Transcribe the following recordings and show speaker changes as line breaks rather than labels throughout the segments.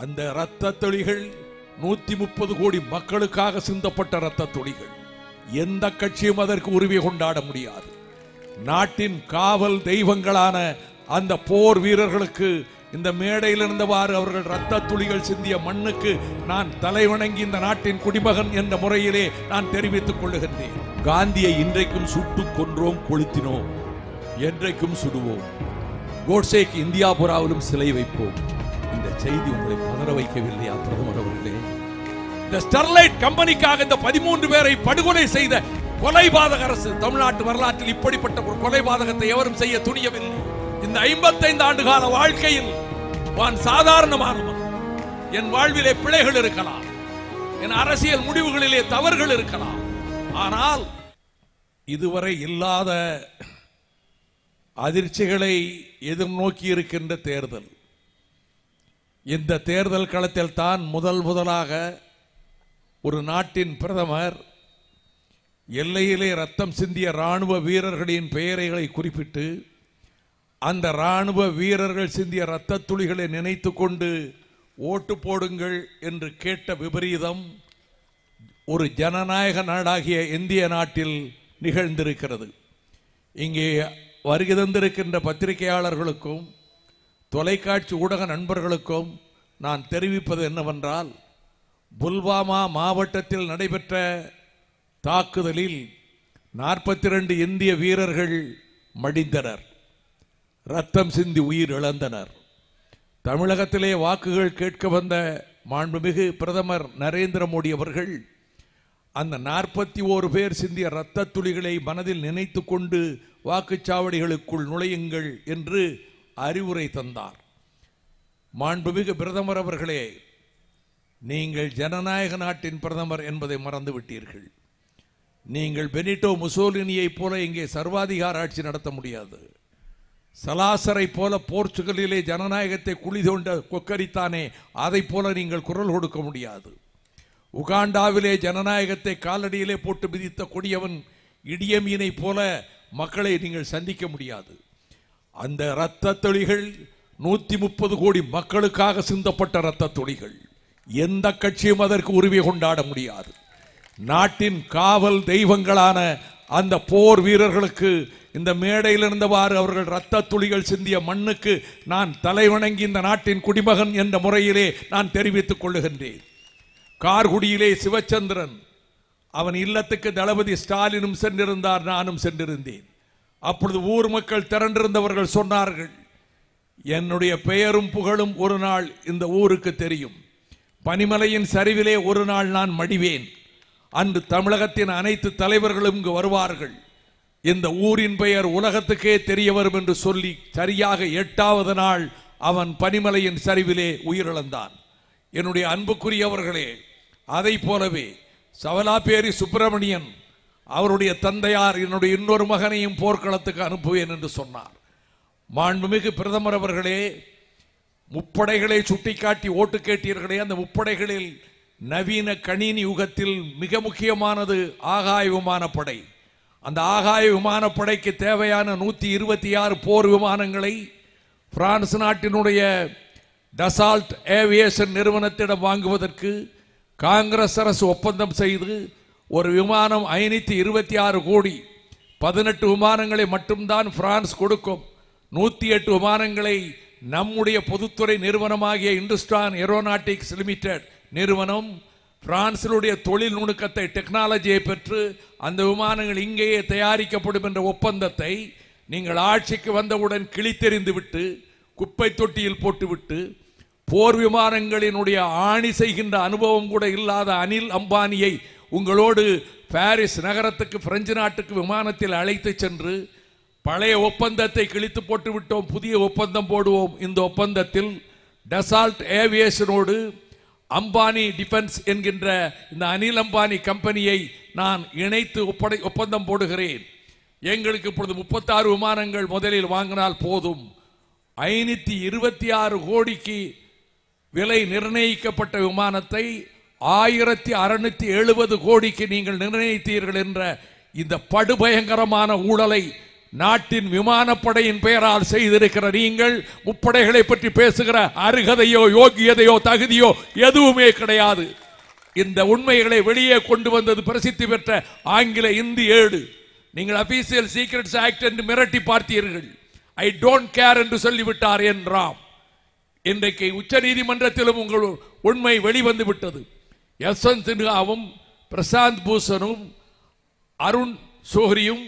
அந்த இரத்த துளிகள் நூத்தி முப்பது கோடி மக்களுக்காக சிந்தப்பட்ட இரத்த துளிகள். எந்த கட்சியும் அதற்கு உரிமை கொண்டாட முடியாது. நாட்டின் காவல் தெய்வங்களான அந்த போர் வீரர்களுக்கு இந்த மேடையில் இருந்தவாறு அவர்கள் இரத்த துளிகள் சிந்திய மண்ணுக்கு நான் தலைவணங்கி இந்த நாட்டின் குடிமகன் என்ற முறையிலே நான் தெரிவித்துக் கொள்ளுகின்றேன். காந்தியை இன்றைக்கும் சுட்டுக் கொன்றோம் கொளுத்தினோம் என்றைக்கும் சுடுவோம். கோட்சேக்கு இந்தியாபுராவிலும் சிலை வைப்போம். செய்தி உங்களை பதற வைக்கவில்லையா பிரதமர் அவர்களே. இந்த ஸ்டெர்லைட் கம்பெனிக்காக இந்த பதிமூன்று பேரை படுகொலை செய்த கொலைபாதக அரசு தமிழ்நாட்டு வரலாற்றில் இப்படிப்பட்ட ஒரு கொலைபாதகத்தை எவரும் செய்ய துணியவில்லை. இந்த ஐம்பத்தைந்து ஆண்டு கால வாழ்க்கையில் நான் சாதாரணமானவன் என் வாழ்விலே பிழைகள் இருக்கலாம். என் அரசியல் முடிவுகளிலே தவறுகள் இருக்கலாம். ஆனால் இதுவரை இல்லாத அதிர்ச்சிகளை எதிர்நோக்கி இருக்கின்ற தேர்தல். இந்த தேர்தல் களத்தில் தான் முதல் முதலாக ஒரு நாட்டின் பிரதமர் எல்லையிலே ரத்தம் சிந்திய ராணுவ வீரர்களின் பெயரைகளை குறிப்பிட்டு அந்த ராணுவ வீரர்கள் சிந்திய இரத்த துளிகளை நினைத்து கொண்டு ஓட்டு போடுங்கள் என்று கேட்ட விபரீதம் ஒரு ஜனநாயக நாடாகிய இந்திய நாட்டில் நிகழ்ந்திருக்கிறது. இங்கே வருகை தந்திருக்கின்ற பத்திரிகையாளர்களுக்கும் தொலைக்காட்சி ஊடக நண்பர்களுக்கும் நான் தெரிவிப்பது என்னவென்றால் புல்வாமா மாவட்டத்தில் நடைபெற்ற தாக்குதலில் நாற்பத்தி ரெண்டு இந்திய வீரர்கள் மடிந்தனர். ரத்தம் சிந்தி உயிர் இழந்தனர். தமிழகத்திலே வாக்குகள் கேட்க வந்த மாண்புமிகு பிரதமர் நரேந்திர மோடி அவர்கள் அந்த நாற்பத்தி ஓரு பேர் சிந்திய இரத்த துளிகளை மனதில் நினைத்து கொண்டு வாக்குச்சாவடிகளுக்குள் நுழையுங்கள் என்று அறிவுரை தந்தார். மாண்புமிகு பிரதமர் அவர்களே நீங்கள் ஜனநாயக நாட்டின் பிரதமர் என்பதை மறந்து விட்டீர்கள். நீங்கள் பெனிட்டோ முசோலினியைப் போல இங்கே சர்வாதிகார ஆட்சி நடத்த முடியாது. சலாசரை போல போர்ச்சுகலிலே ஜனநாயகத்தை குழி தோண்ட கொக்கரித்தானே அதை போல நீங்கள் குரல் கொடுக்க முடியாது. உகாண்டாவிலே ஜனநாயகத்தை காலடியிலே போட்டு மிதித்த கொடியவன் இடியமீனை போல மக்களை நீங்கள் சந்திக்க முடியாது. அந்த இரத்த துளிகள் நூற்றி முப்பது கோடி மக்களுக்காக சிந்தப்பட்ட இரத்த துளிகள். எந்த கட்சியும் அதற்கு உரிமை கொண்டாட முடியாது. நாட்டின் காவல் தெய்வங்களான அந்த போர் வீரர்களுக்கு இந்த மேடையில் இருந்தவாறு அவர்கள் இரத்த துளிகள் சிந்திய மண்ணுக்கு நான் தலைவணங்கி இந்த நாட்டின் குடிமகன் என்ற முறையிலே நான் தெரிவித்துக் கொள்ளுகின்றேன். கார்குடியிலே சிவச்சந்திரன் அவன் இல்லத்துக்கு தளபதி ஸ்டாலினும் சென்றிருந்தார் நானும் சென்றிருந்தேன். அப்பொழுது ஊர் மக்கள் திரண்டிருந்தவர்கள் சொன்னார்கள் என்னுடைய பெயரும் புகழும் ஒரு நாள் இந்த ஊருக்கு தெரியும். பனிமலையின் சரிவிலே ஒரு நாள் நான் மடிவேன். அன்று தமிழகத்தின் அனைத்து தலைவர்களும் இங்கு வருவார்கள். இந்த ஊரின் பெயர் உலகத்துக்கே தெரிய வரும் என்று சொல்லி சரியாக எட்டாவது நாள் அவன் பனிமலையின் சரிவிலே உயிரிழந்தான். என்னுடைய அன்புக்குரியவர்களே அதை போலவே சவலாப்பேரி சுப்பிரமணியன் அவருடைய தந்தையார் என்னுடைய இன்னொரு மகனையும் போர்க்களத்துக்கு அனுப்புவேன் என்று சொன்னார். மாண்புமிகு பிரதமர் அவர்களே முப்படைகளை சுட்டிக்காட்டி ஓட்டு கேட்டீர்களே அந்த முப்படைகளில் நவீன கணினி யுகத்தில் மிக முக்கியமானது ஆகாய விமானப்படை அந்த ஆகாய விமானப்படைக்கு தேவையான நூற்றி இருபத்தி ஆறு போர் விமானங்களை பிரான்ஸ் நாட்டினுடைய டசால்ட் ஏவியேஷன் நிறுவனத்திடம் வாங்குவதற்கு காங்கிரஸ் அரசு ஒப்பந்தம் செய்து ஒரு விமானம் ஐநூத்தி இருபத்தி ஆறு கோடி. பதினெட்டு விமானங்களை மட்டும்தான் பிரான்ஸ் கொடுக்கும். நூற்றி எட்டு விமானங்களை நம்முடைய பொதுத்துறை நிறுவனமாகிய இந்துஸ்தான் ஏரோநாட்டிக்ஸ் லிமிடெட் நிறுவனம் பிரான்சினுடைய தொழில் நுணுக்கத்தை டெக்னாலஜியை பெற்று அந்த விமானங்கள் இங்கேயே தயாரிக்கப்படும் என்ற ஒப்பந்தத்தை நீங்கள் ஆட்சிக்கு வந்தவுடன் கிழித்தெறிந்து விட்டு குப்பை தொட்டியில் போட்டுவிட்டு போர் விமானங்களினுடைய ஆணி செய்கின்ற அனுபவம் கூட இல்லாத அனில் அம்பானியை உங்களோடு பாரிஸ் நகரத்துக்கு பிரெஞ்சு நாட்டுக்கு விமானத்தில் அழைத்து சென்று பழைய ஒப்பந்தத்தை கிழித்து போட்டு விட்டோம் புதிய ஒப்பந்தம் போடுவோம். இந்த ஒப்பந்தத்தில் டசால்ட் ஏவியேஷனோடு அம்பானி டிஃபென்ஸ் என்கின்ற இந்த அனில் அம்பானி கம்பெனியை நான் இணைத்து ஒப்படை ஒப்பந்தம் போடுகிறேன். எங்களுக்கு இப்பொழுது முப்பத்தாறு விமானங்கள் முதலில் வாங்கினால் போதும். ஐநூற்றி இருபத்தி ஆறு கோடிக்கு விலை நிர்ணயிக்கப்பட்ட விமானத்தை ஆயிரத்தி அறுநூத்தி எழுபது கோடிக்கு நீங்கள் நிர்ணயித்தீர்கள் என்ற இந்த படுபயங்கரமான ஊழலை நாட்டின் விமானப்படையின் பெயரால் செய்திருக்கிற நீங்கள் முப்படைகளை பற்றி பேசுகிற அருகதையோ யோகியதையோ தகுதியோ எதுவுமே கிடையாது. இந்த உண்மைகளை வெளியே கொண்டு வந்தது பிரசித்தி பெற்ற ஆங்கில இந்தி ஏடு. நீங்கள் அபிஷியல் சீக்ரெட்ஸ் ஆக்ட் என்று மிரட்டி பார்த்தீர்கள். ஐ டோன்ட் கேர் என்று சொல்லிவிட்டார் என்றாம். இன்றைக்கு உச்ச நீதிமன்றத்திலும் உங்கள் உண்மை வெளிவந்து விட்டது. யசந்த் சின்ஹாவும் பிரசாந்த் பூஷனும் அருண் சோஹரியும்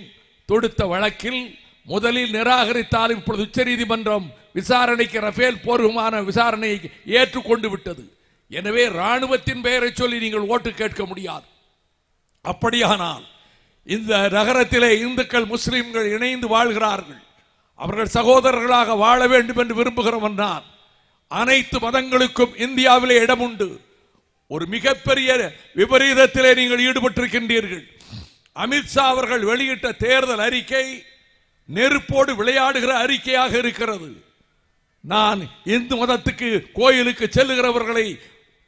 தொடுத்த வழக்கில் முதலில் நிராகரித்தால் இப்பொழுது உச்சநீதிமன்றம் விசாரணைக்கு ரஃபேல் போர் விமான விசாரணையை ஏற்றுக்கொண்டு விட்டது. எனவே ராணுவத்தின் பெயரை சொல்லி நீங்கள் ஓட்டு கேட்க முடியாது. அப்படியானால் இந்த நகரத்திலே இந்துக்கள் முஸ்லிம்கள் இணைந்து வாழ்கிறார்கள். அவர்கள் சகோதரர்களாக வாழ வேண்டும் என்று விரும்புகிறவன் நான் அனைத்து மதங்களுக்கும் இந்தியாவிலே இடம் உண்டு ஒரு மிகப்பெரிய விபரீதத்திலே நீங்கள் ஈடுபட்டிருக்கின்றீர்கள். அமித்ஷா அவர்கள் வெளியிட்ட தேர்தல் அறிக்கை நெருப்போடு விளையாடுகிற அறிக்கையாக இருக்கிறது. நான் இந்து மதத்துக்கு கோயிலுக்கு செல்லுகிறவர்களை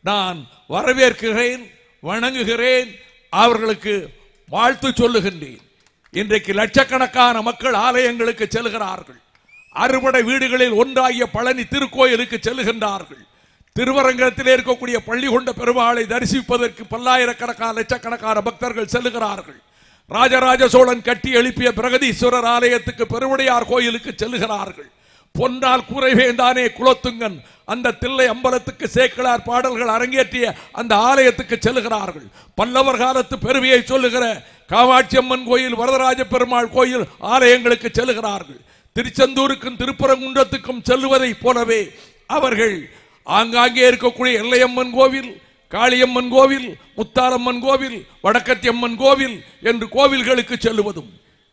நான் வரவேற்கிறேன் வணங்குகிறேன் அவர்களுக்கு வாழ்த்து சொல்லுகின்றேன். இன்றைக்கு லட்சக்கணக்கான மக்கள் ஆலயங்களுக்கு செல்கிறார்கள் அறுபடை வீடுகளில் ஒன்றாகிய பழனி திருக்கோயிலுக்கு செல்லுகின்றார்கள். திருவரங்கத்தில் இருக்கக்கூடிய பள்ளி கொண்ட பெருமாளை தரிசிப்பதற்கு பல்லாயிரக்கணக்கான லட்சக்கணக்கான பக்தர்கள் செல்லுகிறார்கள். ராஜராஜ சோழன் கட்டி எழுப்பிய பிரகதீஸ்வரர் ஆலயத்துக்கு பெருவுடையார் கோயிலுக்கு செல்லுகிறார்கள். பொன்னால் கூரைவேந்தானே குலத்துங்கன் அந்த தில்லை அம்பலத்துக்கு சேக்கலார் பாடல்கள் அரங்கேற்றிய அந்த ஆலயத்துக்கு செல்லுகிறார்கள். பல்லவர் காலத்து பெருமையை சொல்லுகிற காமாட்சி அம்மன் கோயில் வரதராஜ பெருமாள் கோயில் ஆலயங்களுக்கு செல்லுகிறார்கள். திருச்செந்தூருக்கும் திருப்பரங்குன்றத்துக்கும் செல்லுவதைப் போலவே அவர்கள் ஆங்காங்கே இருக்கக்கூடிய எல்லையம்மன் கோவில் காளியம்மன் கோவில் முத்தாரம்மன் கோவில் வடக்கத்தியம்மன் கோவில் என்று கோவில்களுக்கு செல்லுவதும்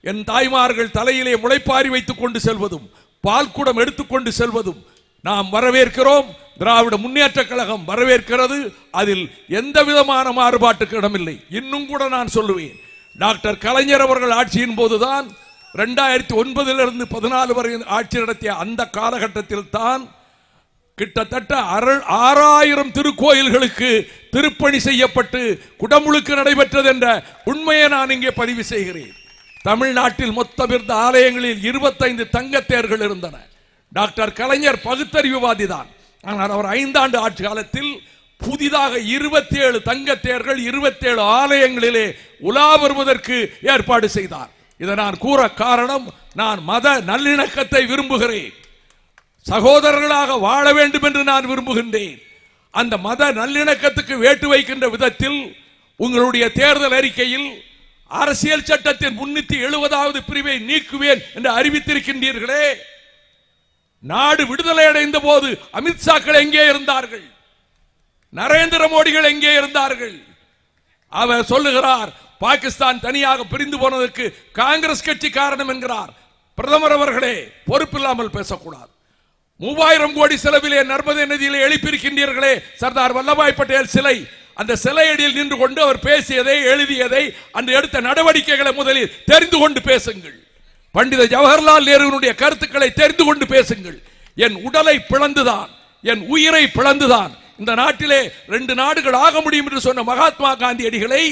என் தாய்மார்கள் தலையிலே முளைப்பாரி வைத்துக் கொண்டு செல்வதும் பால்குடம் எடுத்துக்கொண்டு செல்வதும் நாம் வரவேற்கிறோம். திராவிட முன்னேற்ற கழகம் வரவேற்கிறது. அதில் எந்த விதமான மாறுபாட்டுக்கு இடமில்லை. இன்னும் கூட நான் சொல்லுவேன். டாக்டர் கலைஞர் அவர்கள் ஆட்சியின் போதுதான் ரெண்டாயிரத்தி ஒன்பதிலிருந்து பதினாலு வரை ஆட்சி நடத்திய அந்த காலகட்டத்தில் தான் கிட்டத்தட்ட அருள் ஆறாயிரம் திருக்கோயில்களுக்கு திருப்பணி செய்யப்பட்டு குடமுழுக்கு நடைபெற்றது என்ற உண்மையை நான் இங்கே பதிவு செய்கிறேன். தமிழ்நாட்டில் மொத்தம் இருந்த ஆலயங்களில் இருபத்தைந்து தங்கத்தேர்கள் இருந்தன. டாக்டர் கலைஞர் பகுத்தறிவுவாதி தான். ஆனால் அவர் ஐந்தாண்டு ஆட்சி காலத்தில் புதிதாக இருபத்தி ஏழு தங்கத்தேர்கள் இருபத்தி ஏழு ஆலயங்களிலே உலா வருவதற்கு ஏற்பாடு செய்தார். இதை நான் கூற காரணம் நான் மத நல்லிணக்கத்தை விரும்புகிறேன். சகோதரர்களாக வாழ வேண்டும் என்று நான் விரும்புகின்றேன். அந்த மத நல்லிணக்கத்துக்கு வேட்டு வைக்கின்ற விதத்தில் உங்களுடைய தேர்தல் அறிக்கையில் அரசியல் சட்டத்தின் முன்னூத்தி எழுபதாவது பிரிவை நீக்குவேன் என்று அறிவித்திருக்கின்றீர்களே. நாடு விடுதலை அடைந்த போது அமித்ஷாக்கள் எங்கே இருந்தார்கள்? நரேந்திர மோடிகள் எங்கே இருந்தார்கள்? அவர் சொல்லுகிறார் பாகிஸ்தான் தனியாக பிரிந்து போனதற்கு காங்கிரஸ் கட்சி காரணம் என்கிறார். பிரதமர் அவர்களே பொறுப்பில்லாமல் பேசக்கூடாது. மூவாயிரம் கோடி செலவிலே நர்மதை நதியிலே எழுப்பியிருக்கின்றீர்களே சர்தார் வல்லபாய் பட்டேல் சிலை. அந்த சிலையடியில் நின்று கொண்டு அவர் பேசியதை எழுதியதை அன்று எடுத்த நடவடிக்கைகளை முதலில் தெரிந்து கொண்டு பேசுங்கள். பண்டித ஜவஹர்லால் நேருவினுடைய கருத்துக்களை தெரிந்து கொண்டு பேசுங்கள். என் உடலை பிளந்துதான் என் உயிரை பிளந்துதான். இந்த நாட்டிலே ரெண்டு நாடுகள் ஆக முடியும் என்று சொன்ன மகாத்மா காந்தியடிகளை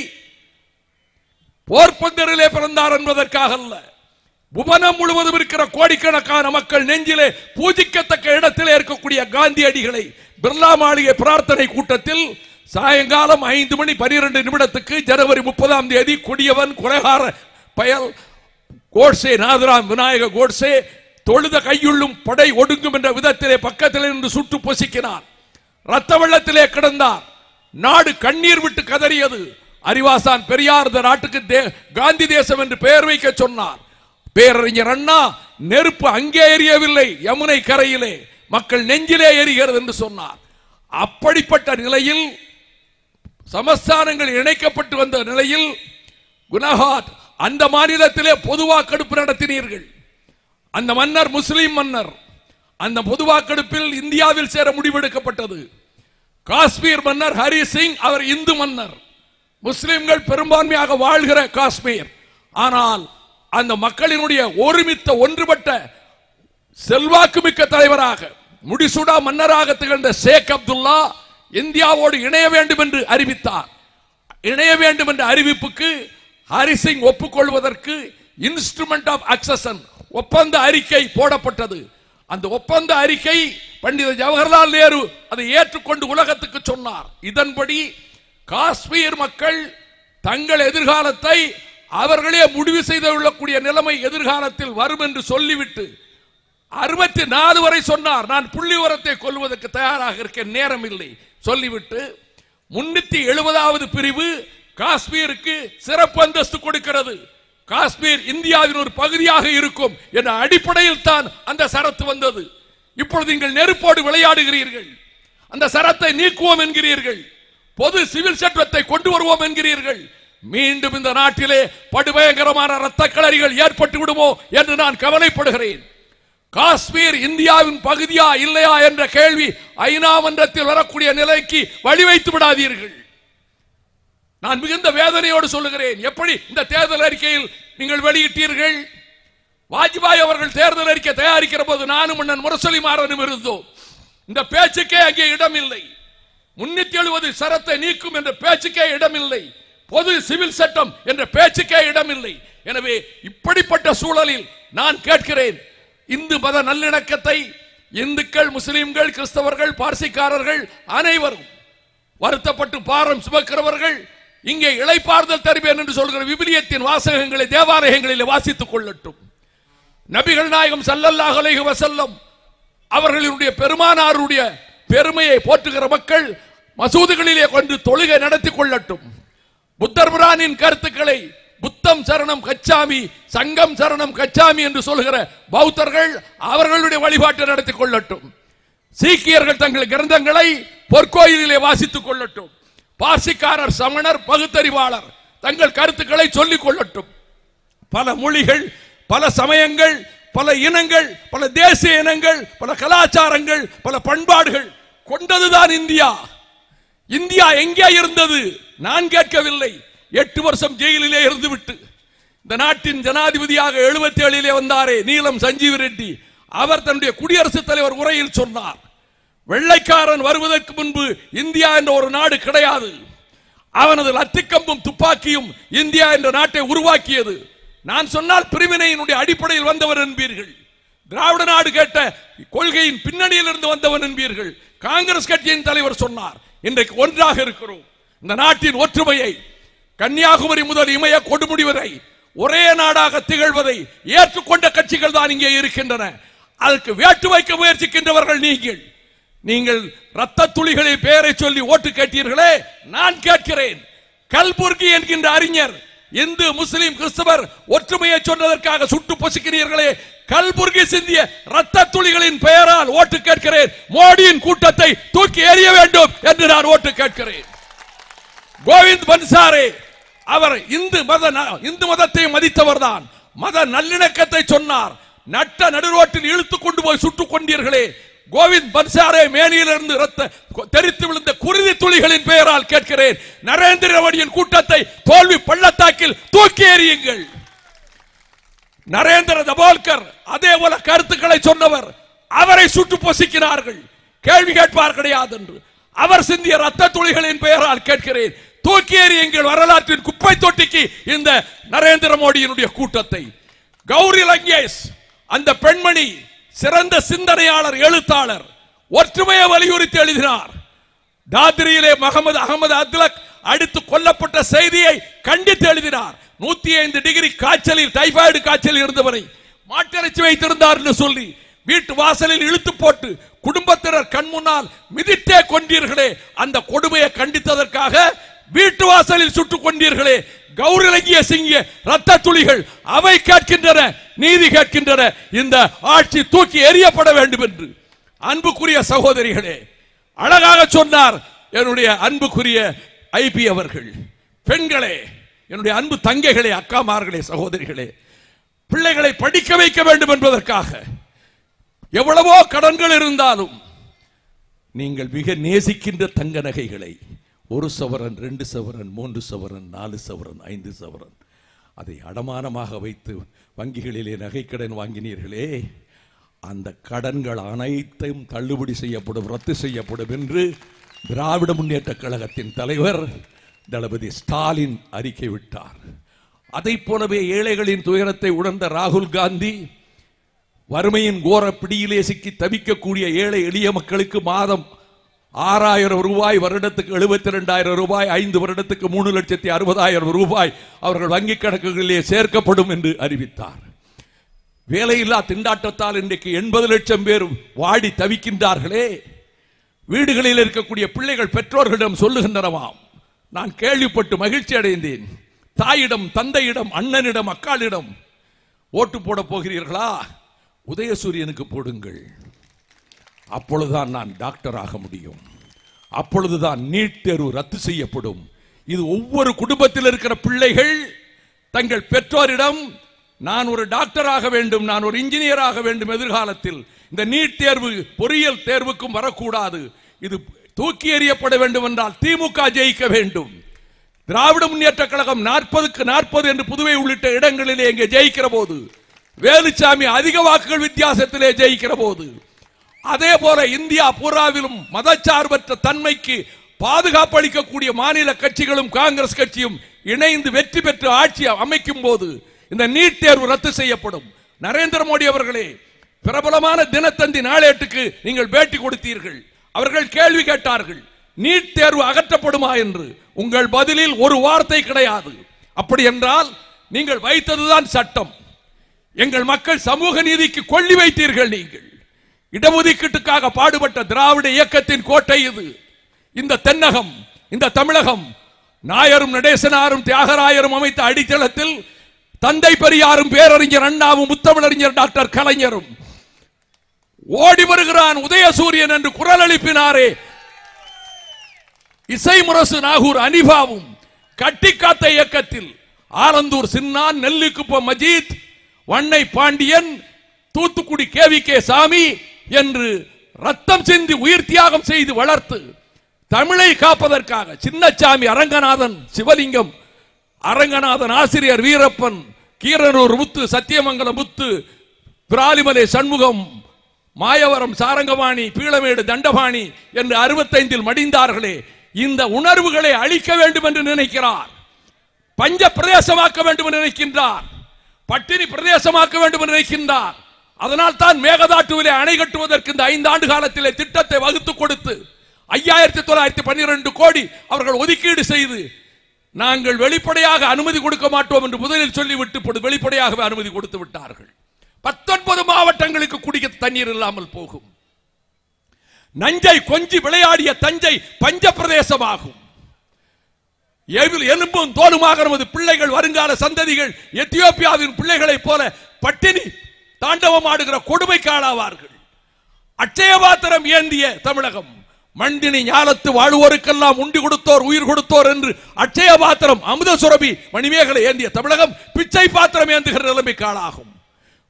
போர்பந்தரிலே பிறந்தார் என்பதற்காக அல்ல. புவனம் முழுவதும் இருக்கிற கோடிக்கணக்கான மக்கள் நெஞ்சிலே பூஜிக்கத்தக்க இடத்திலே இருக்கக்கூடிய காந்தியடிகளை பிர்லா மாளிகை பிரார்த்தனை கூட்டத்தில் சாயங்காலம் ஐந்து மணி பனிரெண்டு நிமிடத்துக்கு ஜனவரி முப்பதாம் தேதி கொடியவன் கொலைகார பயல் கோட்சே நாதராம் விநாயக கோட்சே தொழுத கையுள்ளும் படை ஒடுங்கும் என்ற விதத்திலே பக்கத்தில் நின்று சுட்டு பொசிக்கினார் ரத்த வெள்ளத்திலே கிடந்தார் நாடு கண்ணீர் விட்டு கதறியது. அறிவாசான் பெரியார் இந்த நாட்டுக்கு தே- காந்தி தேசம் என்று பெயர் வைக்க சொன்னார். பேரறிஞர் அண்ணா நெருப்பு அங்கே எரியவில்லை யமுனை கரையிலே. மக்கள் நெஞ்சிலே எரிகிறது என்று சொன்னார். அப்படிப்பட்ட நிலையில் சமஸ்தானங்கள் இணைக்கப்பட்டு வந்த நிலையில் குணஹாட் அந்த மாநிலத்திலே பொதுவாக்கெடுப்பு நடத்தினீர்கள். அந்த மன்னர் முஸ்லீம் மன்னர் அந்த பொதுவாக்கெடுப்பில் இந்தியாவில் சேர முடிவெடுக்கப்பட்டது. காஷ்மீர் மன்னர் ஹரி சிங் அவர் இந்து மன்னர். முஸ்லிம்கள் பெரும்பான்மையாக வாழ்கிற காஷ்மீர். ஆனால் அந்த மக்களினுடைய ஒருமித்த ஒன்றுபட்ட செல்வாக்குமிக்க தலைவராக முடிசூடா மன்னராக திகழ்ந்த ஷேக் அப்துல்லா இந்தியாவோடு இணைய வேண்டும் என்று அறிவித்தார். இணைய வேண்டும் என்ற அறிவிப்புக்கு ஹரிசிங் ஒப்புக்கொள்வதற்கு இன்ஸ்ட்ருமெண்ட் ஆஃப் அக்சசன் ஒப்பந்த அறிக்கை போடப்பட்டது. அந்த ஒப்பந்த அறிக்கை பண்டித ஜவஹர்லால் நேரு அதை ஏற்றுக்கொண்டு உலகத்துக்கு சொன்னார். இதன்படி காஷ்மீர் மக்கள் தங்கள் எதிர்காலத்தை அவர்களே முடிவு செய்து கொள்ளக்கூடிய நிலைமை எதிர்காலத்தில் வரும் என்று சொல்லிவிட்டு அறுபத்தி நாலு வரை சொன்னார் நான் புள்ளி உரத்தை கொல்வதற்கு தயாராக இருக்க நேரம் இல்லை சொல்லிவிட்டு முன்னூத்தி எழுபதாவது பிரிவு காஷ்மீருக்கு சிறப்பு அந்தஸ்து கொடுக்கிறது. காஷ்மீர் இந்தியாவின் ஒரு பகுதியாக இருக்கும் என்ற அடிப்படையில் தான் அந்த சரத்து வந்தது. இப்பொழுது நீங்கள் நெருப்போடு விளையாடுகிறீர்கள். அந்த சரத்தை நீக்குவோம் என்கிறீர்கள். பொது சிவில் சட்டத்தை கொண்டு வருவோம் என்கிறீர்கள். மீண்டும் இந்த நாட்டிலே படுபயங்கரமான ரத்த களரிகள் ஏற்பட்டு விடுமோ என்று நான் கவலைப்படுகிறேன். காஷ்மீர் இந்தியாவின் பகுதியா இல்லையா என்ற கேள்வி ஐநா மன்றத்தில் வரக்கூடிய நிலைக்கு வழிவைத்து விடாதீர்கள். நான் மிகுந்த வேதனையோடு சொல்லுகிறேன். எப்படி இந்த தேர்தல் அறிக்கையில் நீங்கள் வெளியிட்டீர்கள்? வாஜ்பாய் அவர்கள் தேர்தல் அறிக்கை தயாரிக்கிற போது நானும் அண்ணன் முரசொலி மாறனும் இருந்தோம். இந்த பேச்சுக்கே அங்கே இடமில்லை. முன்னூத்தி எழுபது சரத்தை நீக்கும் என்ற பேச்சுக்கே இடமில்லை. பொது சிவில் சட்டம் என்ற பேச்சுக்கே இடமில்லை. எனவே இப்படிப்பட்ட சூழலில் நான் கேட்கிறேன் இந்து மத நல்லிணக்கத்தை இந்துக்கள் முஸ்லிம்கள் கிறிஸ்தவர்கள் பார்சிக்காரர்கள் அனைவரும் வருத்தப்பட்டு பாரம் சுமக்கிறவர்கள் இங்கே இளைப்பாறுதல் தருவேன் என்று சொல்கிற விபிலியத்தின் வாசகங்களை தேவாலயங்களில் வாசித்துக் கொள்ளட்டும். நபிகள் நாயகம் சல்லல்லாஹ் அலைஹி வசல்லம் அவர்களுடைய பெருமானாருடைய பெருமையை போற்றுகிற மக்கள் மசூதிகளிலே கொண்டு தொழுகை நடத்தி கொள்ளட்டும். புத்தர் பிரானின் கருத்துக்களை புத்தம் சரணம் கச்சாமி சங்கம் சரணம் கச்சாமி என்று சொல்கிற பௌத்தர்கள் அவர்களுடைய வழிபாட்டை நடத்தி கொள்ளட்டும். சீக்கியர்கள் தங்கள் கிரந்தங்களை பொற்கோயிலே வாசித்துக் கொள்ளட்டும். பார்சிக்காரர் சமணர் பகுத்தறிவாளர் தங்கள் கருத்துக்களை சொல்லிக் கொள்ளட்டும். பல மொழிகள் பல சமயங்கள் பல இனங்கள் பல தேசிய இனங்கள் பல கலாச்சாரங்கள் பல பண்பாடுகள் கொண்டதுதான் இந்தியா. இந்தியா எங்கே இருந்தது? நான் கேட்கவில்லை. எட்டு வருஷம் ஜெயிலிலே இருந்துவிட்டு. இந்த நாட்டின் ஜனாதிபதியாக எழுபத்தி ஏழிலே வந்தாரே நீலம் சஞ்சீவ் ரெட்டி. அவர் தன்னுடைய குடியரசுத் தலைவர் உரையில் சொன்னார் வெள்ளைக்காரன் வருவதற்கு முன்பு இந்தியா என்ற ஒரு நாடு கிடையாது. அவனது லத்திக்கம்பும் துப்பாக்கியும் இந்தியா என்ற நாட்டை உருவாக்கியது. நான் சொன்னால் பிரிவினையினுடைய அடிப்படையில் வந்தவர் என்பீர்கள். திராவிட நாடு கேட்ட கொள்கையின் பின்னணியில் இருந்து வந்தவன் என்பீர்கள். காங்கிரஸ் கட்சியின் தலைவர் சொன்னார் இன்றைக்கு ஒன்றாக இருக்கிறோம். இந்த நாட்டின் ஒற்றுமையை கன்னியாகுமரி முதல் இமய கொடுமுடி வரை ஒரே நாடாக திகழ்வதை ஏற்றுக்கொண்ட கட்சிகள் தான் இங்கே இருக்கின்றன. அதற்கு வேட்டு வைக்க முயற்சிக்கின்றவர்கள் நீங்கள். நீங்கள் ரத்த துளிகளை பெயரை சொல்லி ஓட்டு கேட்டீர்களே நான் கேட்கிறேன். கல்புர்கி என்கின்ற அறிஞர் இந்து முஸ்லிம் கிறிஸ்தவர் ஒற்றுமையை சொன்னதற்காக சுட்டு பொசுக்கிறீர்களே கல்புர்கி சிந்திய ரத்த துளிகளின் பெயரால் ஓட்டு கேட்கிறேன். மோடியின் கூட்டத்தை தூக்கி எறிய வேண்டும் என்று நான் ஓட்டு கேட்கிறேன். கோவிந்த் பன்சாரே அவர் இந்து மத ந- இந்து மதத்தை மதித்தவர் தான் மத நல்லிணக்கத்தை சொன்னார். நட்ட நடுரோட்டில் இழுத்து கொண்டு போய் சுட்டுக் கொண்டீர்களே. கோவிந்த் பன்சாரே மேனியிலிருந்து ரத்த தெரித்து விழுந்த குருதி துளிகளின் பெயரால் கேட்கிறேன். நரேந்திர மோடியின் கூட்டத்தை தோல்வி பள்ளத்தாக்கில் தூக்கி எறியுங்கள். நரேந்திர தபோல்கர் அதே போல கருத்துக்களை சொன்னவர். அவரை சுட்டு பொசிக்கிறார்கள் கேள்வி கேட்பார் கிடையாது என்று அவர் சிந்திய ரத்த துளிகளின் பெயரால் கேட்கிறேன். தூக்கி எறியுங்கள் வரலாற்றின் குப்பை தொட்டிக்கு இந்த நரேந்திர மோடியினுடைய கூட்டத்தை. கௌரி லங்கேஷ் அந்த பெண்மணி சிறந்த சிந்தனையாளர் எழுத்தாளர் ஒற்றுமையை வலியுறுத்தி எழுதினார். தாத்ரியிலே முகமது அகமது அத்லக் அடித்து கொல்லப்பட்ட செய்தியை கண்டித்து எழுதினார். நூத்தி ஐந்து டிகிரி காய்ச்சலில் டைபாய்டு காய்ச்சல் இருந்தவரை மாட்டிறைச்சி வைத்திருந்தார் என்று சொல்லி வீட்டு வாசலில் இழுத்து போட்டு குடும்பத்தினர் கண் முன்னால் மிதித்தே கொண்டீர்களே அந்த கொடுமையை கண்டித்ததற்காக வீட்டு வாசலில் சுட்டுக் கொண்டீர்களே கௌரலங்கிய சிங்கிய ரத்த துளிகள் அவை கேட்கின்றன நீதி கேட்கின்றன. இந்த ஆட்சி தூக்கி எறியப்பட வேண்டும் என்று அன்புக்குரிய சகோதரிகளே அழகாக சொன்னார் என்னுடைய அன்புக்குரிய ஐபி அவர்கள். பெண்களே என்னுடைய அன்பு தங்கைகளே அக்காமார்களே சகோதரிகளே பிள்ளைகளை படிக்க வைக்க வேண்டும் என்பதற்காக எவ்வளவோ கடன்கள் இருந்தாலும் நீங்கள் மிக நேசிக்கின்ற தங்க நகைகளை ஒரு சவரன் ரெண்டு சவரன் மூன்று சவரன் நாலு சவரன் ஐந்து சவரன். அதை அடமானமாக வைத்து வங்கிகளிலே நகைக்கடன் வாங்கினீர்களே அந்த கடன்கள் அனைத்தையும் தள்ளுபடி செய்யப்படும் ரத்து செய்யப்படும் என்று திராவிட முன்னேற்ற கழகத்தின் தலைவர் தளபதி ஸ்டாலின் அறிக்கை விட்டார். அதைப் போலவே ஏழைகளின் துயரத்தை உணர்ந்த ராகுல் காந்தி வறுமையின் கோர பிடியிலே சிக்கி தவிக்கக்கூடிய ஏழை எளிய மக்களுக்கு மாதம் ஆறாயிரம் ரூபாய் வருடத்துக்கு எழுபத்தி ரெண்டாயிரம் ரூபாய் ஐந்து வருடத்துக்கு மூணு லட்சத்தி அறுபதாயிரம் ரூபாய் அவர்கள் வங்கிக் கணக்குகளிலே சேர்க்கப்படும் என்று அறிவித்தார். வேலையில்லா திண்டாட்டத்தால் இன்றைக்கு எண்பது லட்சம் பேர் வாடி தவிக்கின்றார்களே. வீடுகளில் இருக்கக்கூடிய பிள்ளைகள் பெற்றோர்களிடம் சொல்லுகின்றனவாம். நான் கேள்விப்பட்டு மகிழ்ச்சி அடைந்தேன். தாயிடம் தந்தையிடம் அண்ணனிடம் அக்காளிடம் ஓட்டு போட போகிறீர்களா? உதயசூரியனுக்கு போடுங்கள். அப்பொழுதுதான் நான் டாக்டர் ஆக முடியும். அப்பொழுதுதான் நீட் தேர்வு ரத்து செய்யப்படும். இது ஒவ்வொரு குடும்பத்தில் இருக்கிற பிள்ளைகள் தங்கள் பெற்றோரிடம் நான் ஒரு டாக்டர் ஆக வேண்டும் நான் ஒரு இன்ஜினியர் ஆக வேண்டும் எதிர்காலத்தில். இந்த நீட் தேர்வு பொறியியல் தேர்வுக்கும் வரக்கூடாது. இது தூக்கி எறியப்பட வேண்டும் என்றால் திமுக ஜெயிக்க வேண்டும். திராவிட முன்னேற்ற கழகம் நாற்பதுக்கு நாற்பது என்று புதுவை உள்ளிட்ட இடங்களிலே இங்கே ஜெயிக்கிற போது வேலுச்சாமி அதிக வாக்குகள் வித்தியாசத்திலே ஜெயிக்கிற போது அதே போல இந்தியா பூராவிலும் மதச்சார்பற்ற தன்மைக்கு பாதுகாப்பு அளிக்கக்கூடிய மாநில கட்சிகளும் காங்கிரஸ் கட்சியும் இணைந்து வெற்றி பெற்று ஆட்சி அமைக்கும் போது இந்த நீட் தேர்வு ரத்து செய்யப்படும். நரேந்திர மோடி அவர்களே பிரபலமான தினத்தந்தி நாளேட்டுக்கு நீங்கள் பேட்டி கொடுத்தீர்கள். அவர்கள் கேள்வி கேட்டார்கள் நீட் தேர்வு அகற்றப்படுமா என்று? உங்கள் பதிலில் ஒரு வார்த்தை கிடையாது. அப்படி என்றால் நீங்கள் வைத்ததுதான் சட்டம். எங்கள் மக்கள் சமூக நீதிக்கு கொள்ளி வைத்தீர்கள் நீங்கள். இடஒதுக்கீட்டுக்காக பாடுபட்ட திராவிட இயக்கத்தின் கோட்டை இது. இந்த தென்னகம் இந்த தமிழகம் நாயரும் நடேசனாரும் தியாகராயரும் அமைத்த அடித்தளத்தில் தந்தை பெரியாரும் பேரறிஞர் அண்ணாவும் முத்தமிழறிஞர் டாக்டர் கலைஞரும். ஓடி வருகிறான் உதயசூரியன் என்று குரல் எழுப்பினாரே. இசை முரசு நாகூர் அனிபாவும் கட்டிக்காத்த இயக்கத்தில் ஆலந்தூர் சின்னான் நெல்லிக்குப்பம் மஜீத் வண்ணை பாண்டியன் தூத்துக்குடி கேவி கே சாமி என்று ரத்தம் சிந்தி உயிர் தியாகம் செய்து வளர்த்து தமிழை காப்பதற்காக சின்னச்சாமி அரங்கநாதன் சிவலிங்கம் அரங்கநாதன் ஆசிரியர் வீரப்பன் கீரனூர் முத்து சத்தியமங்கலம் முத்து பிராலிமலை சண்முகம் மாயவரம் சாரங்கபாணி பீளமேடு தண்டபாணி என்று அறுபத்தைந்தில் மடிந்தார்களே இந்த உணர்வுகளை அழிக்க வேண்டும் என்று நினைக்கிறார். பஞ்ச பிரதேசமாக்க வேண்டும் என்று நினைக்கின்றார். பட்டினி பிரதேசமாக்க வேண்டும் என்று நினைக்கின்றார். அதனால் தான் மேகதாட்டுவிலே அணை கட்டுவதற்கு இந்த ஐந்து ஆண்டு காலத்திலே திட்டத்தை வகுத்து கொடுத்து ஐயாயிரத்தி தொள்ளாயிரத்தி பன்னிரண்டு கோடி அவர்கள் ஒதுக்கீடு செய்து நாங்கள் வெளிப்படையாக அனுமதி கொடுக்க மாட்டோம் என்று முதலில் சொல்லிவிட்டு வெளிப்படையாகவே அனுமதி கொடுத்து விட்டார்கள். பத்தொன்பது மாவட்டங்களுக்கு குடிக்க தண்ணீர் இல்லாமல் போகும். நஞ்சை கொஞ்சி விளையாடிய தஞ்சை பஞ்ச பிரதேசமாகும் எலும்பும் தோலுமாக நமது பிள்ளைகள் வருங்கால சந்ததிகள் எத்தியோப்பியாவின் பிள்ளைகளைப் போல பட்டினி தாண்டவம் ஆடுகிற கொடுமைக்கு ஆளாவார்கள் அட்சயபாத்திரம் ஏந்திய தமிழகம் மண்டினி ஞாலத்து வாழ்வோருக்கெல்லாம் உண்டி கொடுத்தோர் உயிர் கொடுத்தோர் என்று அட்சய பாத்திரம் அமுத சுரபி மணிமேகலை ஏந்திய தமிழகம் பிச்சை பாத்திரம் ஏந்துகிற நிலைமைக்கு ஆளாகும்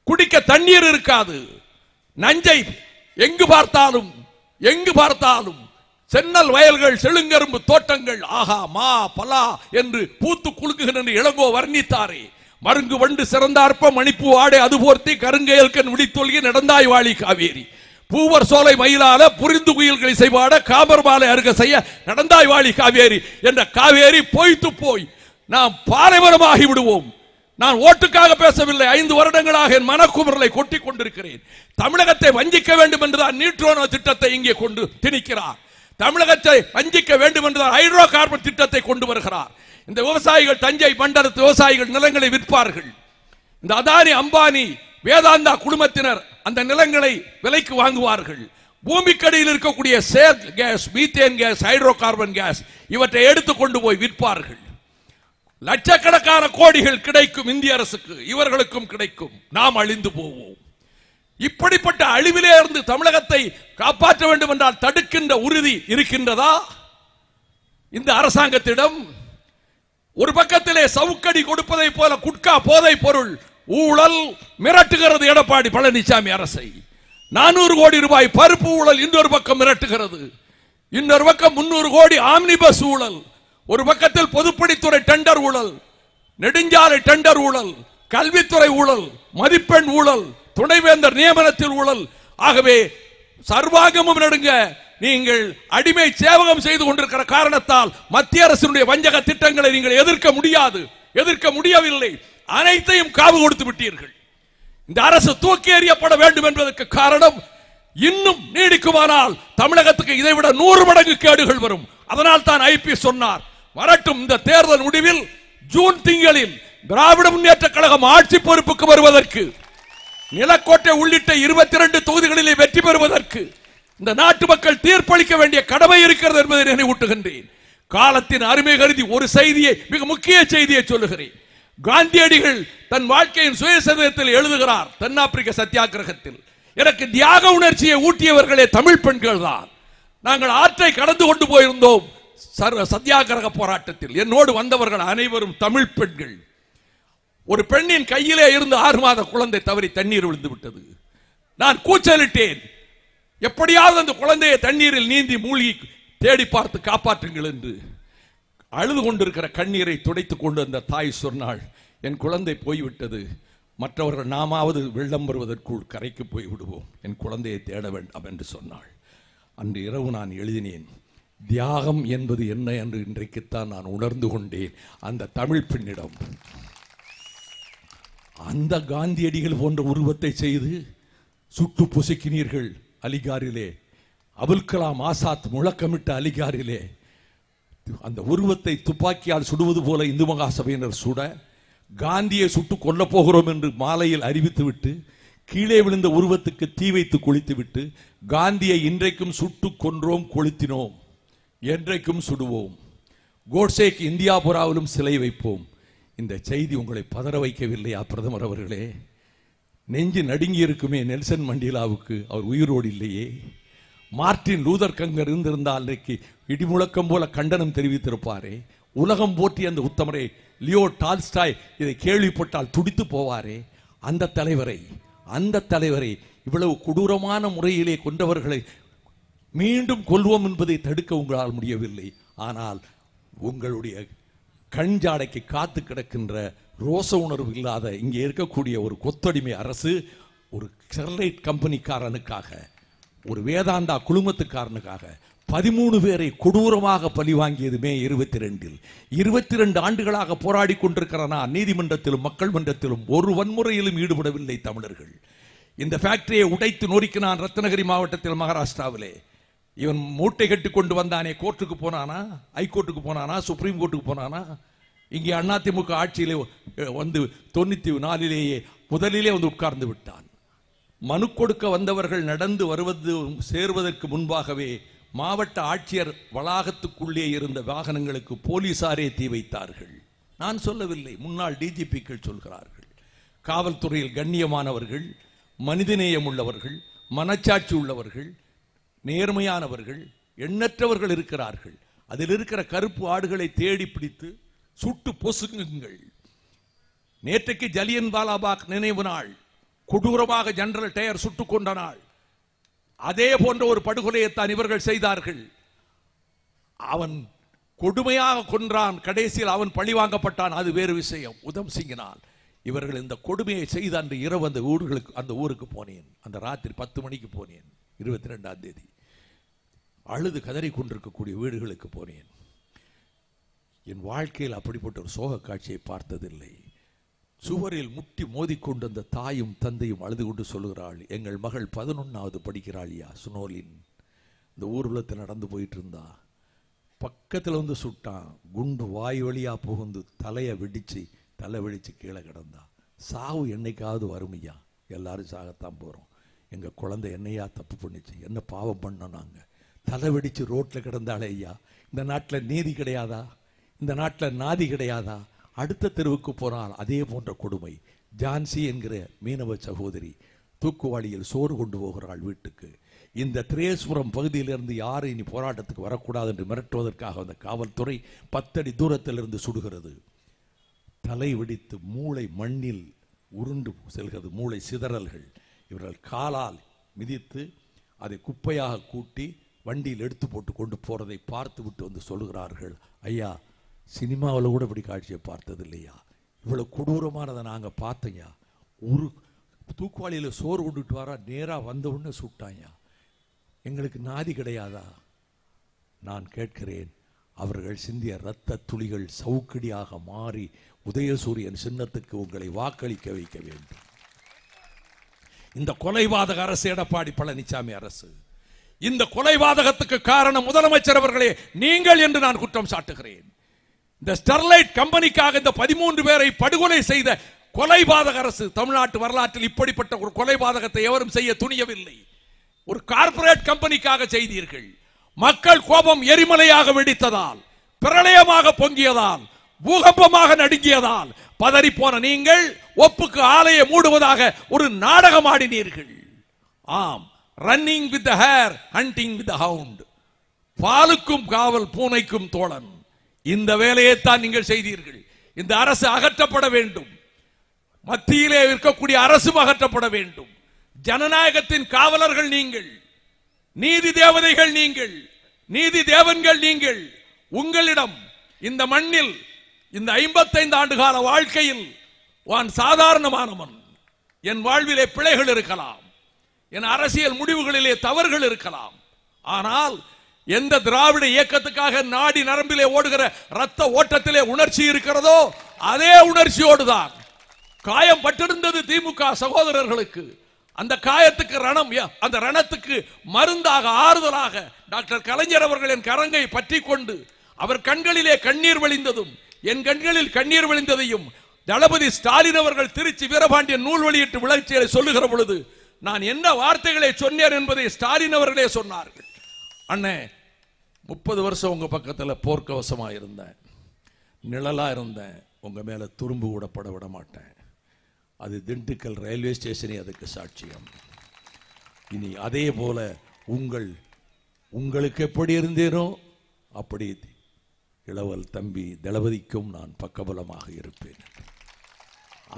குடிக்க தண்ணீர் இருக்காது. நஞ்சை எங்கு பார்த்தாலும் எங்கு பார்த்தாலும் சென்னல் வயல்கள் செழுங்கரும்பு தோட்டங்கள் ஆஹா மா பலா என்று பூத்து குலுங்குகின்ற இளங்கோ வர்ணித்தாரே. மருங்கு வண்டு சிறந்தார்ப்ப மணிப்பு ஆடை அது போர்த்தி கருங்கையல்கன் விழித்தொல்கி நடந்தாய் வாழி காவேரி. பூவர் சோலை மயிலால புரிந்து குயில்களை செய்வாட காமர் மாலை அருக செய்ய நடந்தாய் வாழி காவேரி என்ற காவேரி பொய்த்து போய் நாம் பாலைவனமாகி விடுவோம். நான் ஓட்டுக்காக பேசவில்லை ஐந்து வருடங்களாக என் மனக்குமரலை கொட்டி கொண்டிருக்கிறேன். தமிழகத்தை வஞ்சிக்க வேண்டும் என்றுதான் நியூட்ரோனோ திட்டத்தை இங்கே கொண்டு திணிக்கிறார். தமிழகத்தை வஞ்சிக்க வேண்டும் என்றுதான் ஹைட்ரோ கார்பன் திட்டத்தை கொண்டு வருகிறார். இந்த விவசாயிகள் தஞ்சை மண்டலத்து விவசாயிகள் நிலங்களை விற்பார்கள். இந்த அதானி அம்பானி வேதாந்தா குடும்பத்தினர் அந்த நிலங்களை விலைக்கு வாங்குவார்கள். பூமிக்கடியில் இருக்கக்கூடிய shale gas methane gas hydrocarbon gas இவற்றை எடுத்து கொண்டு போய் விற்பார்கள். லட்சக்கணக்கான கோடிகள் கிடைக்கும் இந்திய அரசுக்கு. இவர்களுக்கும் கிடைக்கும். நாம் அழிந்து போவோம். இப்படிப்பட்ட அழிவிலே இருந்து தமிழகத்தை காப்பாற்ற வேண்டும் என்றால் தடுக்கின்ற உறுதி இருக்கின்றதா? இந்த அரசாங்கத்திடம் ஒரு பக்கத்திலே சவுக்கடி கொடுப்பதை போல குட்கா போதை பொருள் ஊழல் மிரட்டுகிறது எடப்பாடி பழனிசாமி அரசை. நானூறு கோடி ரூபாய் பருப்பு ஊழல் இன்னொரு பக்கம் மிரட்டுகிறது. இன்னொரு பக்கம் முன்னூறு கோடி ஆம்னிபஸ் ஊழல். ஒரு பக்கத்தில் பொதுப்பணித்துறை டெண்டர் ஊழல் நெடுஞ்சாலை டெண்டர் ஊழல் கல்வித்துறை ஊழல் மதிப்பெண் ஊழல் துணைவேந்தர் நியமனத்தில் ஊழல். ஆகவே சர்வாங்கமும் நடுங்க நீங்கள் அடிமை சேவகம் செய்து கொண்டிருக்கிற காரணத்தால் மத்திய அரசினுடைய வஞ்சக திட்டங்களை நீங்கள் எதிர்க்க முடியாது எதிர்க்க முடியவில்லை. அனைத்தையும் காவு கொடுத்து விட்டீர்கள். இந்த அரசு தூக்கி எறியப்பட வேண்டும் என்பதற்கு காரணம் இன்னும் நீடிக்குமானால் தமிழகத்துக்கு இதைவிட நூறு மடங்கு கேடுகள் வரும். அதனால் தான் ஐபி சொன்னார். வரட்டும் இந்த தேர்தல் முடிவில் ஜூன் திங்களில் திராவிட முன்னேற்ற கழகம் ஆட்சி பொறுப்புக்கு வருவதற்கு நிலக்கோட்டை உள்ளிட்ட இருபத்தி இரண்டு தொகுதிகளிலே வெற்றி பெறுவதற்கு இந்த நாட்டு மக்கள் தீர்ப்பளிக்க வேண்டிய கடமை இருக்கிறது என்பதை நினைவூட்டுகின்றேன். காலத்தின் அருமை கருதி ஒரு செய்தியை மிக முக்கிய செய்தியை சொல்லுகிறேன். காந்தியடிகள் தன் வாழ்க்கையின் சுயசதத்தில் எழுதுகிறார் தென்னாப்பிரிக்க சத்தியாகிரகத்தில் எனக்கு தியாக உணர்ச்சியை ஊட்டியவர்களே தமிழ் பெண்கள் தான். நாங்கள் ஆற்றை கடந்து கொண்டு போயிருந்தோம் சர்வ சத்தியாகிரக போராட்டத்தில். என்னோடு வந்தவர்கள் அனைவரும் தமிழ் பெண்கள். ஒரு பெண்ணின் கையிலே இருந்து ஆறு மாத குழந்தை தவறி தண்ணீர் விழுந்து விட்டது நான் கூச்சலிட்டேன் எப்படியாவது அந்த குழந்தையை தண்ணீரில் நீந்தி மூழ்கி தேடி பார்த்து காப்பாற்றுங்கள் என்று அழுது கொண்டிருக்கிற கண்ணீரை துடைத்து கொண்டு அந்த தாய் சொன்னாள் என் குழந்தை போய்விட்டது. மற்றவர்கள் நாமாவது வெள்ளம் வருவதற்குள் கரைக்கு போய் விடுவோம் என் குழந்தையை தேட வேண்டாம் என்று சொன்னாள். அன்று இரவு நான் எழுதினேன் தியாகம் என்பது என்ன என்று இன்றைக்குத்தான் நான் உணர்ந்து கொண்டேன். அந்த தமிழ் பெண்ணிடம் அந்த காந்தியடிகள் போன்ற உருவத்தை செய்து சுட்டு பொசுக்கினீர்கள் அலிகாரிலே அபுல் கலாம் ஆசாத் முழக்கமிட்ட அலிகாரிலே அந்த உருவத்தை துப்பாக்கியால் சுடுவது போல இந்து மகா சபையினர் சுட காந்தியை சுட்டு கொல்ல போகிறோம் என்று மாலையில் அறிவித்துவிட்டு கீழே விழுந்த உருவத்துக்கு தீ வைத்து கொளுத்துவிட்டு காந்தியை இன்றைக்கும் சுட்டு கொன்றோம் கொளுத்தினோம் என்றைக்கும் சுடுவோம். கோட்சேக்கு இந்தியா புறாவிலும் சிலை வைப்போம். இந்த செய்தி உங்களை பதற வைக்கவில்லையா பிரதமர் அவர்களே? நெஞ்சு நடுங்கி இருக்குமே நெல்சன் மண்டேலாவுக்கு. அவர் உயிரோடு இல்லையே. மார்ட்டின் லூதர் கங்கர் இருந்திருந்தால் அன்றைக்கு இடிமுழக்கம் போல கண்டனம் தெரிவித்திருப்பாரே. உலகம் போற்றி அந்த உத்தமரை லியோ டால்ஸ்டாய் இதை கேள்விப்பட்டால் துடித்து போவாரே. அந்த தலைவரை அந்த தலைவரை இவ்வளவு கொடூரமான முறையிலே கொண்டவர்களை மீண்டும் கொல்வோம் என்பதை தடுக்க உங்களால் முடியவில்லை. ஆனால் உங்களுடைய கண் ஜாடைக்கு காத்து கிடக்கின்ற ரோச உணர்வு இல்லாத இங்கே இருக்கக்கூடிய ஒரு கொத்தடிமை அரசு ஒரு ஸ்டெர்லைட் கம்பெனிக்காரனுக்காக ஒரு வேதாந்தா குழுமத்துக்காரனுக்காக பதிமூணு பேரை கொடூரமாக பழி வாங்கியது மே இருபத்தி ரெண்டில் இருபத்தி ரெண்டு ஆண்டுகளாக போராடி கொண்டிருக்கிற நான் நீதிமன்றத்திலும் மக்கள் மன்றத்திலும் ஒரு வன்முறையிலும் ஈடுபடவில்லை தமிழர்கள். இந்த ஃபேக்டரியை உடைத்து நொறுக்கினான் ரத்னகிரி மாவட்டத்தில் மகாராஷ்டிராவிலே. இவன் மூட்டை கட்டி கொண்டு வந்தானே கோர்ட்டுக்கு போனானா ஹைகோர்ட்டுக்கு போனானா சுப்ரீம் கோர்ட்டுக்கு போனானா? இங்கே அதிமுக ஆட்சியிலே வந்து தொண்ணூற்றி நாலிலேயே முதலிலே வந்து உட்கார்ந்து விட்டான். மனு கொடுக்க வந்தவர்கள் நடந்து வருவது சேருவதற்கு முன்பாகவே மாவட்ட ஆட்சியர் வளாகத்துக்குள்ளே இருந்த வாகனங்களுக்கு போலீசாரே தீ வைத்தார்கள். நான் சொல்லவில்லை முன்னாள் டிஜிபிக்கள் சொல்கிறார்கள். காவல்துறையில் கண்ணியமானவர்கள் மனிதநேயம் உள்ளவர்கள் மனச்சாட்சி உள்ளவர்கள் நேர்மையானவர்கள் எண்ணற்றவர்கள் இருக்கிறார்கள். அதில் இருக்கிற கருப்பு ஆடுகளை தேடி பிடித்து சுட்டு பொசுங்குங்கள் நேற்றைக்கு ஜலியன் வாலாபாக் நினைவு நாள். கொடூரமாக ஜெனரல் டயர் சுட்டுக் கொண்ட நாள். அதே போன்ற ஒரு படுகொலையைத்தான் இவர்கள் செய்தார்கள். அவன் கொடுமையாக கொன்றான். கடைசியில் அவன் பழி வாங்கப்பட்டான். அது வேறு விஷயம். உதம் சிங்கினால் இவர்கள் இந்த கொடுமையை செய்த அன்று இரவு அந்த ஊர்களுக்கு அந்த ஊருக்கு போனேன். அந்த ராத்திரி பத்து மணிக்கு போனேன். இருபத்தி ரெண்டாம் தேதி. அழுது கதறி கொண்டிருக்கக்கூடிய வீடுகளுக்கு போனேன். என் வாழ்க்கையில் அப்படிப்பட்ட ஒரு சோக காட்சியை பார்த்ததில்லை. சுவரில் முட்டி மோதிக்கொண்டு அந்த தாயும் தந்தையும் அழுது கொண்டு சொல்லுகிறாள் எங்கள் மகள் பதினொன்னாவது படிக்கிறாள்யா சுனோலின்? இந்த ஊர்வலத்தில் நடந்து போயிட்டு இருந்தா பக்கத்தில் வந்து சுட்டான். குண்டு வாய் வழியாக புகுந்து தலையை வெடித்து தலை வெடிச்சு கீழே கிடந்தா. சாவு என்னைக்காவது வருமையா? எல்லாரும் சாகத்தான் போகிறோம் எங்கள் குழந்தை என்னையா தப்பு பண்ணிச்சு? என்ன பாவம் பண்ணோம் நாங்கள் தலை வெடித்து ரோட்டில் கிடந்தாளே ஐயா இந்த நாட்டில் நீதி கிடையாதா? இந்த நாட்டில் நாதி கிடையாதா? அடுத்த தெருவுக்கு போனால் அதே போன்ற கொடுமை. ஜான்சி என்கிற மீனவ சகோதரி தூக்குவாளியில் சோறு கொண்டு போகிறாள் வீட்டுக்கு. இந்த திரேஸ்வரம் பகுதியிலிருந்து யாரும் இனி போராட்டத்துக்கு வரக்கூடாது என்று மிரட்டுவதற்காக அந்த காவல்துறை பத்தடி தூரத்திலிருந்து சுடுகிறது. தலை வெடித்து மூளை மண்ணில் உருண்டு செல்கிறது. மூளை சிதறல்கள். இவர்கள் காலால் மிதித்து அதை குப்பையாக கூட்டி வண்டியில் எடுத்து போட்டு கொண்டு போகிறதை பார்த்து விட்டு வந்து சொல்லுகிறார்கள். ஐயா சினிமாவில் கூட இப்படி காட்சியை பார்த்தது இல்லையா? இவ்வளோ கொடூரமானதை நாங்கள் பார்த்தோம்யா ஒரு தூக்குவாளியில் சோறு கொண்டுட்டு வரா நேராக வந்த உடனே சுட்டாயா எங்களுக்கு நாதி கிடையாதா? நான் கேட்கிறேன். அவர்கள் சிந்திய இரத்த துளிகள் சவுக்கடியாக மாறி உதயசூரியன் சின்னத்துக்கு உங்களை வாக்களிக்க வைக்க வேண்டும். இந்த கொலைவாதக அரசு எடப்பாடி பழனிசாமி அரசு. இந்த கொலைவாதகத்துக்கு காரணம் முதலமைச்சர் அவர்களே நீங்கள் என்று நான் குற்றம் சாட்டுகிறேன். இந்த ஸ்டெர்லைட் கம்பெனிக்காக இந்த பதிமூன்று பேரை படுகொலை செய்த கொலைபாதக அரசு தமிழ்நாட்டு வரலாற்றில் இப்படிப்பட்ட ஒரு கொலைபாதகத்தை எவரும் செய்ய துணியவில்லை. ஒரு கார்ப்பரேட் கம்பெனிக்காக செய்தீர்கள். மக்கள் கோபம் எரிமலையாக வெடித்ததால் பிரளயமாக பொங்கியதால் பூகம்பமாக நடுங்கியதால் பதறிப்போன நீங்கள் ஒப்புக்கு ஆலையை மூடுவதாக ஒரு நாடகம் ஆடினீர்கள். ஆம் running with the hare hunting with hound பாலுக்கும் காவல் பூனைக்கும் தோழன். இந்த வேலையைத்தான் நீங்கள் செய்தீர்கள். இந்த அரசு அகற்றப்பட வேண்டும். மத்தியிலே இருக்கக்கூடிய அரசும் அகற்றப்பட வேண்டும். ஜனநாயகத்தின் காவலர்கள் நீங்கள். நீதி தேவதைகள் நீங்கள். நீதி தேவன்கள் நீங்கள். உங்களிடம் இந்த மண்ணில் இந்த ஐம்பத்தைந்து ஆண்டு கால வாழ்க்கையில் நான் சாதாரணமானவன் என் வாழ்விலே பிழைகள் இருக்கலாம். என் அரசியல் முடிவுகளிலே தவறுகள் இருக்கலாம். ஆனால் எந்த திராவிட இயக்கத்துக்காக நாடி நரம்பிலே ஓடுகிற ரத்த ஓட்டத்திலே உணர்ச்சி இருக்கிறதோ அதே உணர்ச்சியோடு தான் காயம் பட்டிருந்தது திமுக சகோதரர்களுக்கு. அந்த காயத்துக்கு ரணம் அந்த ரணத்துக்கு மருந்தாக ஆறுதலாக டாக்டர் கலைஞர் அவர்களின் கரங்கை பற்றி கொண்டு அவர் கண்களிலே கண்ணீர் வழிந்ததும் என் கண்களில் கண்ணீர் வழிந்ததையும் தளபதி ஸ்டாலின் அவர்கள் திருச்சி வீரபாண்டியன் நூல் வெளியிட்டு விளர்ச்சியை சொல்லுகிற பொழுது நான் என்ன வார்த்தைகளை சொன்னேன் என்பதை ஸ்டாலின் அவர்களே சொன்னார்கள். அண்ணே முப்பது வருஷம் உங்கள் பக்கத்தில் போர்க்கவசமாக இருந்தேன். நிழலாக இருந்தேன். உங்கள் மேலே துரும்பு கூட பட விட மாட்டேன். அது திண்டுக்கல் ரயில்வே ஸ்டேஷனே அதுக்கு சாட்சியம். இனி அதே போல உங்கள் உங்களுக்கு எப்படி இருந்தேனோ அப்படி இளவல் தம்பி தளபதிக்கும் நான் பக்கபலமாக இருப்பேன்.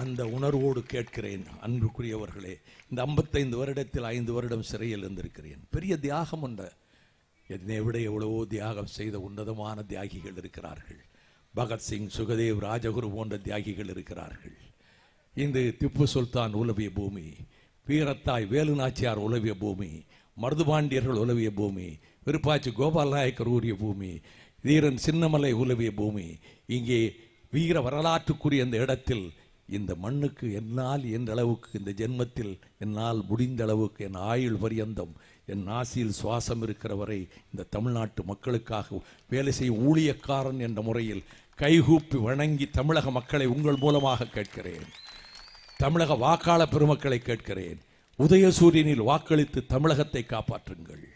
அந்த உணர்வோடு கேட்கிறேன் அன்புக்குரியவர்களே இந்த ஐம்பத்தைந்து வருடத்தில் ஐந்து வருடம் சிறையில் இருந்திருக்கிறேன். பெரிய தியாகம் என்ற என்னை விட எவ்வளவோ தியாகம் செய்த உன்னதமான தியாகிகள் இருக்கிறார்கள். பகத்சிங் சுகதேவ் ராஜகுரு போன்ற தியாகிகள் இருக்கிறார்கள். இன்று திப்பு சுல்தான் உலவிய பூமி வீரத்தாய் வேலு நாச்சியார் உலவிய பூமி மருதுபாண்டியர்கள் உலவிய பூமி விருப்பாச்சி கோபால் நாயக்கர் ஊறிய பூமி வீரன் சின்னமலை உலவிய பூமி இங்கே வீர வரலாற்றுக்குரிய இந்த இடத்தில் இந்த மண்ணுக்கு என்னால் என்ற அளவுக்கு இந்த ஜென்மத்தில் என்னால் முடிந்த அளவுக்கு என் ஆயுள் பரியந்தம் என் நாசியில் சுவாசம் இருக்கிற வரை இந்த தமிழ்நாட்டு மக்களுக்காக வேலை செய்யும் ஊழியக்காரன் என்ற முறையில் கைகூப்பி வணங்கி தமிழக மக்களை உங்கள் மூலமாக கேட்கிறேன். தமிழக வாக்காள பெருமக்களை கேட்கிறேன். உதயசூரியனில் வாக்களித்து தமிழகத்தை காப்பாற்றுங்கள்.